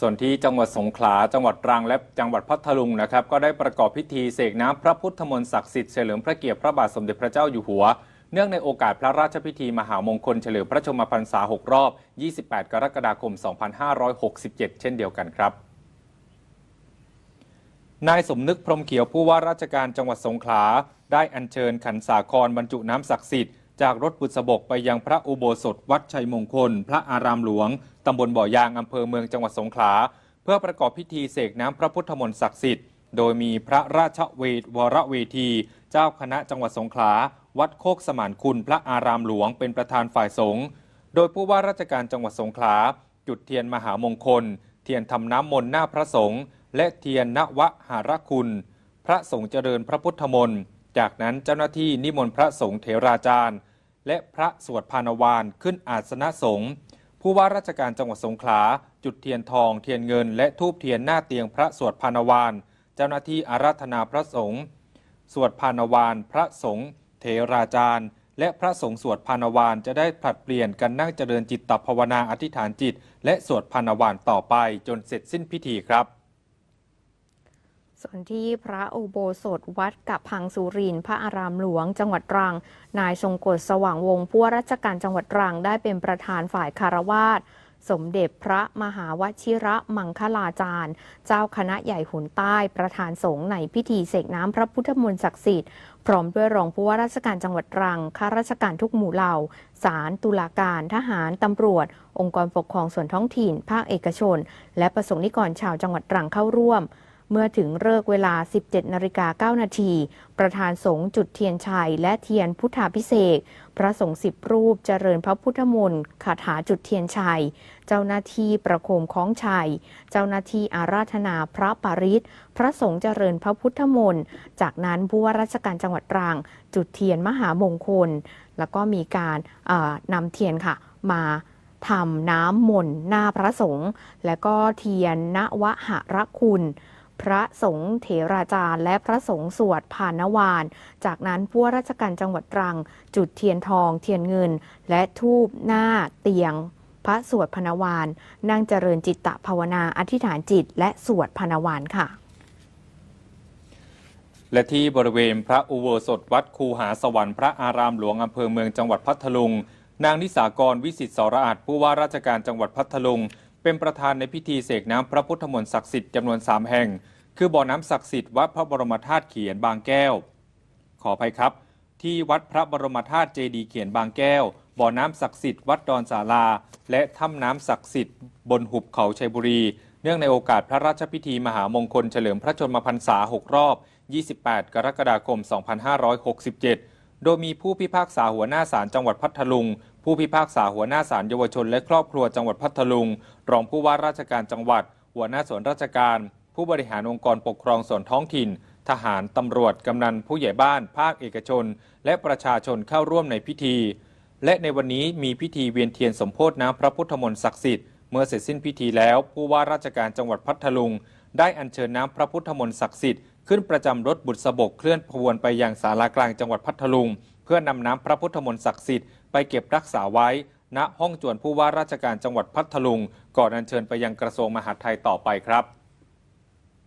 ส่วนที่จังหวัดสงขลา จังหวัดตรัง และจังหวัดพัทลุงนะครับ ก็ได้ประกอบพิธีเสกน้ำพระพุทธมนต์ศักดิ์สิทธิ์เฉลิมพระเกียรติพระบาทสมเด็จพระเจ้าอยู่หัว เนื่องในโอกาสพระราชพิธีมหามงคลเฉลิมพระชนมพรรษา 6 รอบ 28 กรกฎาคม 2567 เช่นเดียวกันครับนายสมนึกพรมเขียวผู้ว่าราชการจังหวัดสงขลา ได้อัญเชิญขันสาครบรรจุน้ำศักดิ์สิทธิ์ จากรถบุษบกไปยังพระอุโบสถวัดชัยมงคล พระอารามหลวง ตำบลบ่อยางอำเภอเมืองจังหวัดสงขลา เพื่อประกอบพิธีเสกน้ำพระพุทธมนต์ศักดิ์สิทธิ์ โดยมีพระราชเวทวรเวที เจ้าคณะจังหวัดสงขลา วัดโคกสมานคุณ พระอารามหลวงเป็นประธานฝ่ายสงฆ์ โดยผู้ว่าราชการจังหวัดสงขลา จุดเทียนมหามงคล เทียนทำน้ำมนต์หน้าพระสงฆ์ และเทียนนวหารคุณ พระสงฆ์เจริญพระพุทธมนต์ จากนั้นเจ้าหน้าที่นิมนต์พระสงฆ์เถราจารย์ และพระสวดพานวานขึ้นอาสนะสงฆ์ผู้ว่าราชการจังหวัดสงขลา จุดเทียนทอง เทียนเงิน และทูบเทียนหน้าเตียงพระสวดพานวาน เจ้าหน้าที่อาราธนาพระสงฆ์สวดพานวาน พระสงฆ์เถราจารย์ และพระสงฆ์สวดพานวานจะได้ผลัดเปลี่ยนกันนั่งเจริญจิตตภาวนาอธิษฐานจิต และสวดพานวานต่อไปจนเสร็จสิ้นพิธีครับ ส่วนที่พระอุโบสถวัดกับพังสุรินพระอารามหลวง จังหวัดตรัง นายทรงกฎสว่างวงศ์ผู้ว่าราชการจังหวัดตรังได้เป็นประธานฝ่ายคารวาสสมเด็จพระมหาวชิระมังคลาจารย์ เจ้าคณะใหญ่หุนใต้ประธานสงฆ์ในพิธีเสกน้ำพระพุทธมนต์ศักดิ์สิทธิ์พร้อมด้วยรองผู้ว่าราชการจังหวัดตรังข้าราชการทุกหมู่เหล่า ศาลตุลาการ ทหาร ตำรวจ องค์กรปกครองส่วนท้องถิ่น ภาคเอกชน และประสงค์นิกรชาวจังหวัดตรังเข้าร่วม เมื่อถึงเลิกเวลา 17นาฬิกา9นาที ประธานสงฆ์จุดเทียนชัยและเทียนพุทธาพิเศษ พระสงฆ์สิบรูปเจริญพระพุทธมนต์คาถาจุดเทียนชัย เจ้าหน้าที่ประโคมคล้องชัย เจ้าหน้าที่อาราธนาพระปาริศพระสงฆ์เจริญพระพุทธมนต์ จากนั้นผู้ว่าราชการจังหวัดตรัง จุดเทียนมหามงคล แล้วก็มีการนำเทียนค่ะมาทำน้ำมนต์หน้าพระสงฆ์และก็เทียนนวหรคุณ พระสงฆ์เถราจารย์ และพระสงฆ์สวดผ่านนวาน จากนั้นผู้ว่าราชการจังหวัดตรัง จุดเทียนทอง เทียนเงิน และทูบหน้าเตียง พระสวดพานวานนั่งเจริญจิตตภาวนาอธิษฐานจิต และสวดพานวานค่ะ และที่บริเวณพระอุโบสถวัดคูหาสวรรค์พระอารามหลวงอำเภอเมืองจังหวัดพัทลุงนางนิสากรวิสิตสรอาจผู้ว่าราชการจังหวัดพัทลุง เป็นประธานในพิธีเสกน้ำพระพุทธมนต์ศักดิ์สิทธิ์จำนวน 3 แห่ง คือบ่อน้ำศักดิ์สิทธิ์วัดพระบรมธาตุเขียนบางแก้ว ขออภัยครับ ที่วัดพระบรมธาตุเจดีเขียนบางแก้ว บ่อน้ำศักดิ์สิทธิ์วัดดอนสาลา และถ้ำน้ำศักดิ์สิทธิ์บนหุบเขาชัยบุรี เนื่องในโอกาสพระราชพิธีมหามงคลเฉลิมพระชนมพรรษา 6 รอบ 28 กรกฎาคม 2567 โดยมีผู้พิพากษาหัวหน้าศาลจังหวัดพัทลุง ผู้พิพากษาหัวหน้าศาลเยาวชนและครอบครัวจังหวัดพัทลุง รองผู้ว่าราชการจังหวัด หัวหน้าส่วนราชการ ผู้บริหารองค์กรปกครองส่วนท้องถิ่น ทหาร ตำรวจ กำนัน ผู้ใหญ่บ้าน ภาคเอกชน และประชาชนเข้าร่วมในพิธี และในวันนี้มีพิธีเวียนเทียนสมโพธิน้ำพระพุทธมนต์ศักดิ์สิทธิ์ เมื่อเสร็จสิ้นพิธีแล้ว ผู้ว่าราชการจังหวัดพัทลุง ได้อัญเชิญน้ำพระพุทธมนต์ศักดิ์สิทธิ์ขึ้นประจำรถบุตรสบกเคลื่อนขบวนไปยังศาลากลางจังหวัดพัทลุง เพื่อนำน้ำพระพุทธมนต์ศักดิ์สิทธิ์ ไปเก็บรักษาไว้ ณห้องจวนผู้ว่าราชการจังหวัดพัทลุง ก่อนอัญเชิญไปยังกระทรวงมหาดไทยต่อไปครับ